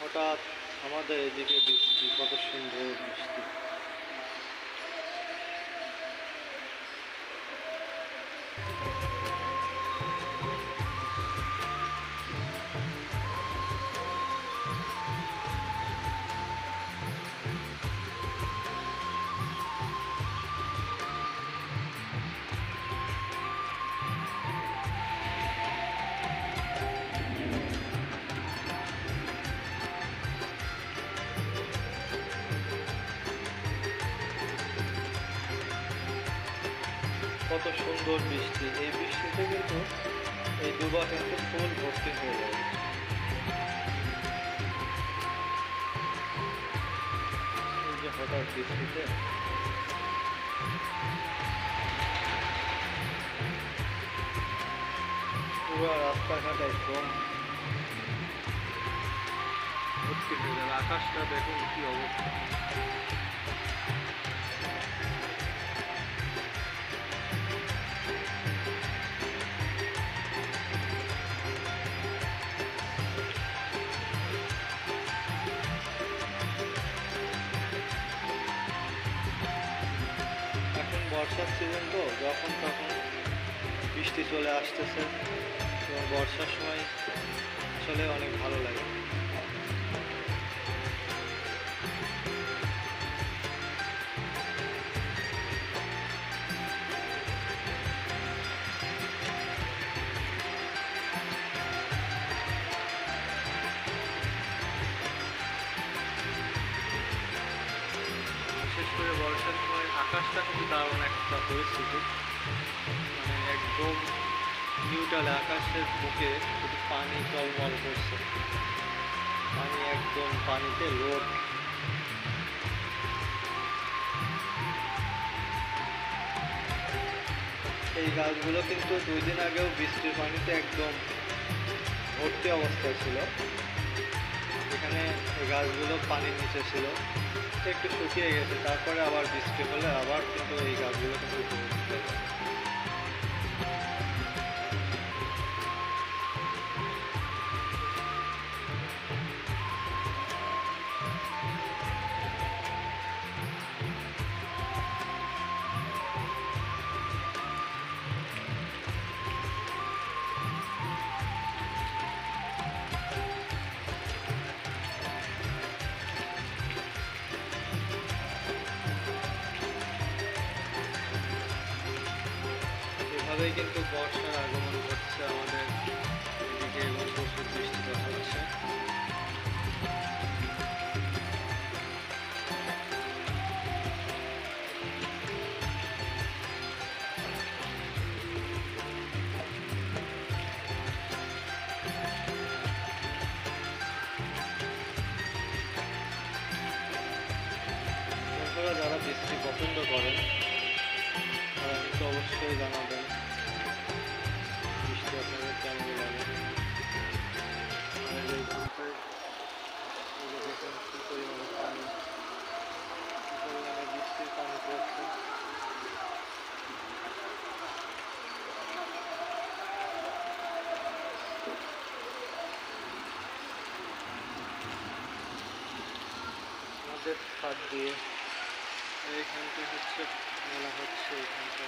হঠাৎ আমাদের এদিকে বৃষ্টি কত সুন্দর বৃষ্টি। কত সুন্দর বৃষ্টি। এই বৃষ্টিতে কিন্তু এই দুবা কিন্তু ফুল ভর্তি হয়ে এই হঠাৎ বৃষ্টিতে। পুরো রাস্তাঘাট একদম ভর্তি হয়ে যাবে। আকাশটা দেখুন কি অবস্থা। বর্ষার সিজন তো, যখন তখন বৃষ্টি চলে আসতেছে। এবং বর্ষার সময় আসলে অনেক ভালো লাগে। বিশেষ করে বর্ষার সময় আকাশটা কিন্তু দারুণ একটা পরিস্থিতি। মানে একদম নিউট্রাল আকাশের মুখে শুধু পানি টলমল করছে। পানি একদম পানিতে লোড এই গাছগুলো কিন্তু দুই দিন আগেও বৃষ্টির পানিতে একদম ভর্তি অবস্থায় ছিল। এখানে এই গাছগুলো পানির নিচে ছিল। একটু শুকিয়ে গেছে, তারপরে আবার বৃষ্টি হলে আবার কিন্তু এই গাছগুলো কিন্তু এভাবেই কিন্তু বর্ষার আগমন ঘটছে, আমাদের এদিকে এবং প্রচুর বৃষ্টিপাত হচ্ছে। যারা বৃষ্টি পছন্দ করেন, তারা কিন্তু অবশ্যই জানাবেন। আমাদের ছাদ দিয়ে। এইখানটা হচ্ছে মেলা হচ্ছে এইখানটা।